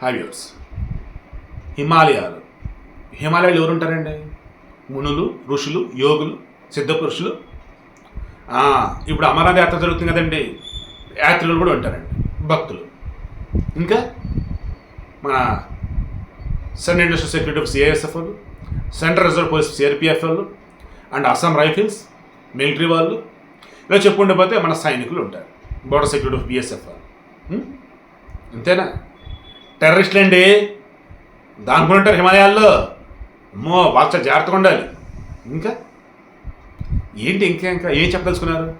హ్యావ్యూర్స్ హిమాలయాలు. హిమాలయాలు ఎవరు ఉంటారండి మునులు ఋషులు యోగులు సిద్ధపురుషులు పురుషులు. ఇప్పుడు అమరనాథ యాత్ర జరుగుతుంది కదండి. యాత్రలు కూడా ఉంటారండి. భక్తులు. ఇంకా మన central industrial security of CISF వాళ్ళు సెంట్రల్ రిజర్వ్ పోలీస్ సిఆర్పిఎఫ్ వాళ్ళు అండ్ అస్సాం రైఫిల్స్ మిలిటరీ వాళ్ళు. ఇలా చెప్పుకుంటే పోతే మన సైనికులు ఉంటారు. బోర్డర్ సెక్యూరిటీ ఆఫ్ బిఎస్ఎఫ్ వాళ్ళు. అంతేనా టెర్రరిస్టులు అండి దానికి ఉంటారు హిమాలయాల్లో. అమ్మో వాళ్ళ జాగ్రత్తగా ఉండాలి. ఇంకా? ఏంటి ఇంకా ఇంకా? ఏం చెప్పదలుచుకున్నారు?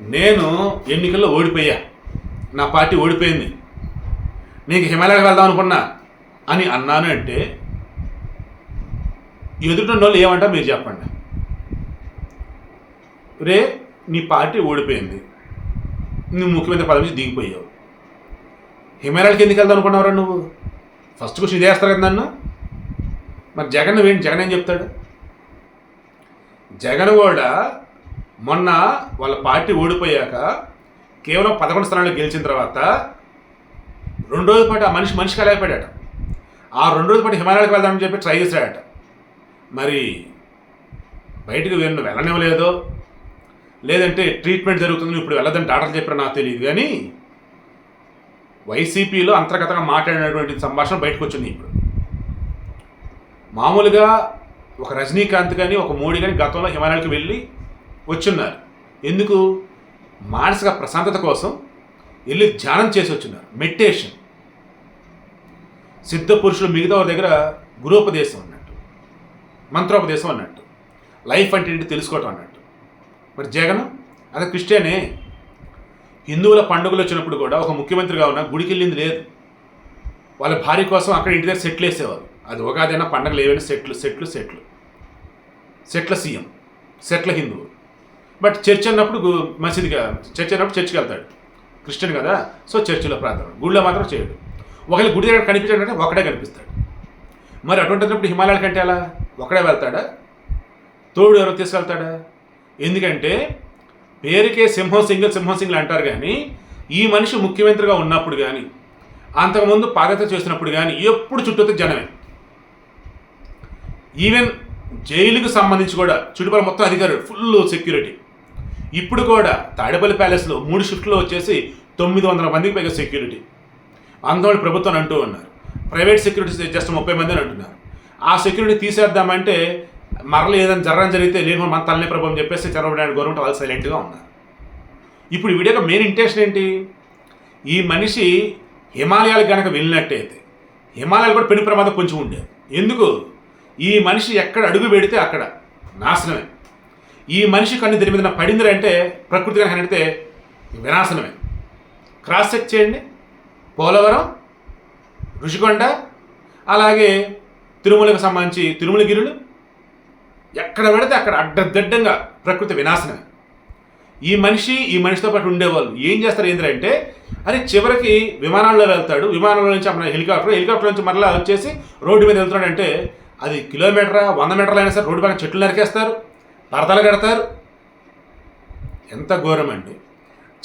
నేను ఎన్నికల్లో ఓడిపోయా. నా పార్టీ ఓడిపోయింది. నీకు హిమాలయాలకు వెళ్దాం అనుకున్నా అని అన్నాను అంటే ఎదుటి వాళ్ళు ఏమంటా మీరు చెప్పండి. రే నీ పార్టీ ఓడిపోయింది. నువ్వు ముఖ్యమంత్రి పదవి నుంచి దిగిపోయావు. హిమాలయాలకి ఎందుకు వెళ్దాం అనుకున్నావురా నువ్వు? ఫస్ట్ క్వశ్చన్ ఇదే వేస్తారు కదా నన్ను? మరి జగన్ ఏంటి జగన్ ఏం చెప్తాడు? జగన్ కూడా మొన్న వాళ్ళ పార్టీ ఓడిపోయాక కేవలం పదకొండు స్థానాలు గెలిచిన తర్వాత రెండు రోజుల పాటు ఆ మనిషి మనిషి కలగపోయాడట ఆ రెండు రోజుల పాటు హిమాలయాలకు వెళ్దామని చెప్పి ట్రై చేశాడట. మరి బయటకు వెళ్ళను వెళ్ళనివ్వలేదో? లేదంటే ట్రీట్మెంట్ జరుగుతుంది ఇప్పుడు వెళ్ళదని డాక్టర్లు చెప్పారో నాకు తెలియదు కానీ వైసీపీలో అంతర్గతంగా మాట్లాడినటువంటి సంభాషణ బయటకు వచ్చింది ఇప్పుడు. మామూలుగా ఒక రజనీకాంత్ కానీ ఒక మోడీ కానీ గతంలో హిమాలయాలకు వెళ్ళి వచ్చున్నారు. ఎందుకు? మానసిక ప్రశాంతత కోసం వెళ్ళి ధ్యానం చేసి వచ్చున్నారు మెడిటేషన్. సిద్ధ పురుషులు మిగతా వారి దగ్గర గురోపదేశం అన్నట్టు మంత్రోపదేశం అన్నట్టు లైఫ్ అంటే ఏంటి తెలుసుకోవటం అన్నట్టు. మరి జగన్? అదే క్రిస్టియనే. హిందువుల పండుగలు వచ్చినప్పుడు కూడా ఒక ముఖ్యమంత్రిగా ఉన్న గుడికి వెళ్ళింది లేదు. వాళ్ళ భార్య కోసం అక్కడ ఇంటి దగ్గర సెట్లు వేసేవారు. అది ఉగాదైనా పండగలు ఏవైనా సెట్లు సెట్లు సెట్లు. సెట్ల సీఎం సెట్ల హిందువు. బట్ చర్చ్ అన్నప్పుడు మసీదిగా మసీదుగా చర్చ్ అన్నప్పుడు చర్చికి వెళ్తాడు. క్రిస్టియన్ కదా సో చర్చిలో ప్రార్థన. గుడిలో మాత్రం చేయడు. ఒకవేళ గుడి దగ్గర కనిపించాడంటే ఒకడే కనిపిస్తాడు. మరి అటువంటిప్పుడు హిమాలయాల కంటే అలా ఒకడే వెళ్తాడా? తోడు ఎవరో తీసుకెళ్తాడా? ఎందుకంటే పేరుకే సింహం సింగిల్ సింహం సింగిల్ అంటారు కానీ ఈ మనిషి ముఖ్యమంత్రిగా ఉన్నప్పుడు కానీ అంతకుముందు పాదయాత్ర చేసినప్పుడు కానీ ఎప్పుడు చుట్టూతో జనమే. ఈవెన్ జైలుకు సంబంధించి కూడా చుట్టుపక్కల మొత్తం అధికారులు ఫుల్ సెక్యూరిటీ ఇప్పుడు కూడా తాడేపల్లి ప్యాలెస్లో మూడు షిఫ్ట్లో వచ్చేసి తొమ్మిది వందల మందికి పైగా సెక్యూరిటీ అందులో ప్రభుత్వం అంటూ ఉన్నారు. ప్రైవేట్ సెక్యూరిటీ జస్ట్ ముప్పై మంది అని అంటున్నారు. ఆ సెక్యూరిటీ తీసేద్దామంటే మరల ఏదైనా జరగడం జరిగితే లేని మన తల్లి ప్రభావం చెప్పేసి చంద్రబాబు నాయుడు గవర్నమెంట్ వాళ్ళు సైలెంట్గా ఉన్నారు. ఇప్పుడు ఈ మెయిన్ ఇంటెన్షన్ ఏంటి? ఈ మనిషి హిమాలయాలకు కనుక వెళ్ళినట్టయితే హిమాలయాలు కూడా పెను ప్రమాదం కొంచెం ఉండేది ఎందుకు? ఈ మనిషి ఎక్కడ అడుగు పెడితే అక్కడ నాశనమే. ఈ మనిషి కన్ను దీని మీద పడింది అంటే ప్రకృతి కనుక నడితే వినాశనమే. క్రాస్ చెక్ చేయండి. పోలవరం ఋషికొండ అలాగే తిరుమలకు సంబంధించి తిరుమలగిరులు ఎక్కడ పడితే అక్కడ అడ్డదిడ్డంగా ప్రకృతి వినాశనమే. ఈ మనిషి ఈ మనిషితో పాటు ఉండేవాళ్ళు ఏం చేస్తారు ఏంటంటే అరే చివరికి విమానంలో వెళ్తాడు విమానంలో నుంచి అప్పుడు హెలికాప్టర్ హెలికాప్టర్ నుంచి మరలా వచ్చేసి రోడ్డు మీద వెళ్తున్నాడంటే అది కిలోమీటరా వంద మీటర్లు అయినా సరే రోడ్డు పక్కన చెట్లు నరికేస్తారు పరదలు కడతారు. ఎంత ఘోరం అండి.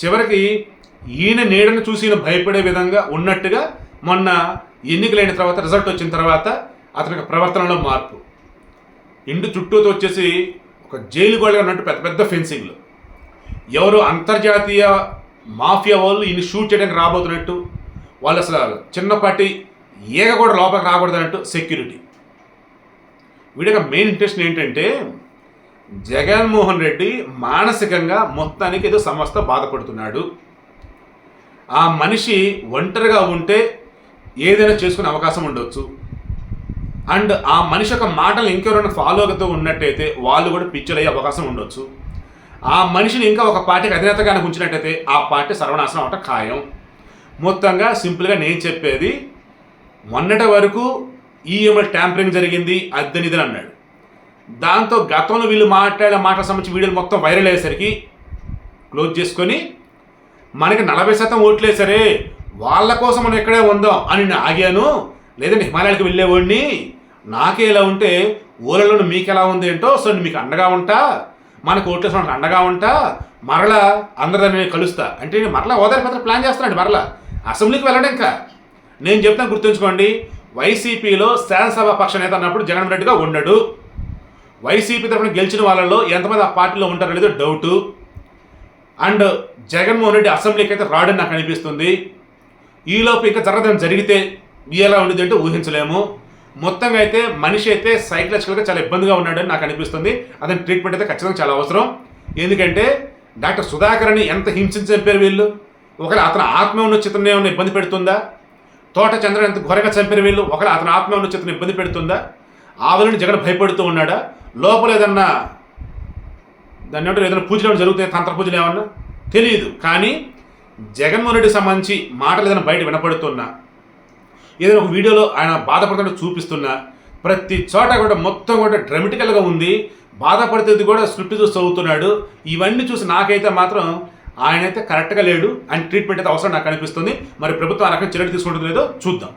చివరికి ఈయన నీడను చూసి ఈయన భయపడే విధంగా ఉన్నట్టుగా మొన్న ఎన్నికలైన తర్వాత రిజల్ట్ వచ్చిన తర్వాత అతని ప్రవర్తనలో మార్పు. ఇంటి చుట్టూతో వచ్చేసి ఒక జైలు గోడగా ఉన్నట్టు పెద్ద పెద్ద ఫెన్సింగ్లు. ఎవరు అంతర్జాతీయ మాఫియా వాళ్ళు ఈయన షూట్ చేయడానికి రాబోతున్నట్టు వాళ్ళు అసలు చిన్నపాటి ఈగ కూడా లోపలికి రాకూడదు అన్నట్టు సెక్యూరిటీ వీడికి మెయిన్ ఇంట్రెస్ట్ ఏంటంటే జగన్మోహన్ రెడ్డి మానసికంగా మొత్తానికి ఏదో సమస్త బాధపడుతున్నాడు. ఆ మనిషి ఒంటరిగా ఉంటే ఏదైనా చేసుకునే అవకాశం ఉండొచ్చు. అండ్ ఆ మనిషి యొక్క మాటలు ఇంకెవరైనా ఫాలో అవుతూ ఉన్నట్టయితే వాళ్ళు కూడా పిచ్చలు అయ్యే అవకాశం ఉండొచ్చు. ఆ మనిషిని ఇంకా ఒక పార్టీకి అధినేతగా ఉంచినట్టయితే ఆ పార్టీ సర్వనాశనం అవటం ఖాయం. మొత్తంగా సింపుల్గా నేను చెప్పేది మొన్నటి వరకు ఈఎంఐ ట్యాంపరింగ్ జరిగింది అద్దెనిదని అన్నాడు. దాంతో గతంలో వీళ్ళు మాట్లాడే మాటల సంబంధించి వీడియోలు మొత్తం వైరల్ అయ్యేసరికి క్లోజ్ చేసుకొని మనకి నలభై శాతం ఓట్లే సరే వాళ్ళ కోసం మనం ఎక్కడే ఉందాం అని నేను ఆగాను. లేదంటే హిమాలయాలకు వెళ్ళేవాడిని. నాకే ఇలా ఉంటే ఊళ్ళలో మీకు ఎలా ఉంది ఏంటో సో మీకు అండగా ఉంటా మనకు ఓట్లేసిన వాళ్ళకి అండగా ఉంటా మరలా అందరిని నేను కలుస్తా. అంటే నేను మరలా ఓదారి పత్ర ప్లాన్ చేస్తున్నాడు మరలా. అసెంబ్లీకి వెళ్ళడం ఇంకా. నేను చెప్తాను గుర్తుంచుకోండి వైసీపీలో శాసనసభ పక్ష నేత అన్నప్పుడు జగన్ రెడ్డిగా ఉండడు. వైసీపీ తరఫున గెలిచిన వాళ్ళలో ఎంతమంది ఆ పార్టీలో ఉంటారో లేదో డౌటు. అండ్ జగన్మోహన్ రెడ్డి అసెంబ్లీకి అయితే రాడని నాకు అనిపిస్తుంది. ఈలోపు ఇంకా జరగదని జరిగితే ఎలా ఉండేది అంటే ఊహించలేము. మొత్తంగా అయితే మనిషి అయితే సైకలాజికల్గా చాలా ఇబ్బందిగా ఉన్నాడని నాకు అనిపిస్తుంది. అతని ట్రీట్మెంట్ అయితే ఖచ్చితంగా చాలా అవసరం. ఎందుకంటే డాక్టర్ సుధాకర్ అని ఎంత హింసించి చంపారు వీళ్ళు? ఒకవేళ అతని ఆత్మ ఉన్న చిత్రం ఏమైనా ఇబ్బంది పెడుతుందా? తోట చంద్ర ఎంత ఘోరంగా చంపారు వీళ్ళు? ఒకవేళ అతని ఆత్మ ఉన్న చిత్రం ఇబ్బంది పెడుతుందా? ఆవులని జగన్ భయపడుతూ ఉన్నాడా? లోపల ఏదన్నా దాన్ని ఏమంటారు? ఏదైనా పూజలు ఏమైనా జరుగుతాయి తంత్ర పూజలు ఏమన్నా? తెలియదు కానీ జగన్మోహన్ రెడ్డికి సంబంధించి మాటలు ఏదైనా బయట వినపడుతున్నా? ఏదైనా ఒక వీడియోలో ఆయన బాధపడుతుంటే చూపిస్తున్నా ప్రతి చోట కూడా మొత్తం కూడా డ్రమటికల్గా ఉంది. బాధపడుతుంది కూడా స్క్రిప్ట్ చూసి చదువుతున్నాడు. ఇవన్నీ చూసి నాకైతే మాత్రం ఆయన అయితే కరెక్ట్గా లేడు. అండ్ ట్రీట్మెంట్ అయితే అవసరం నాకు అనిపిస్తుంది. మరి ప్రభుత్వం ఆ రకంగా చర్యలు తీసుకుంటుందో లేదో చూద్దాం.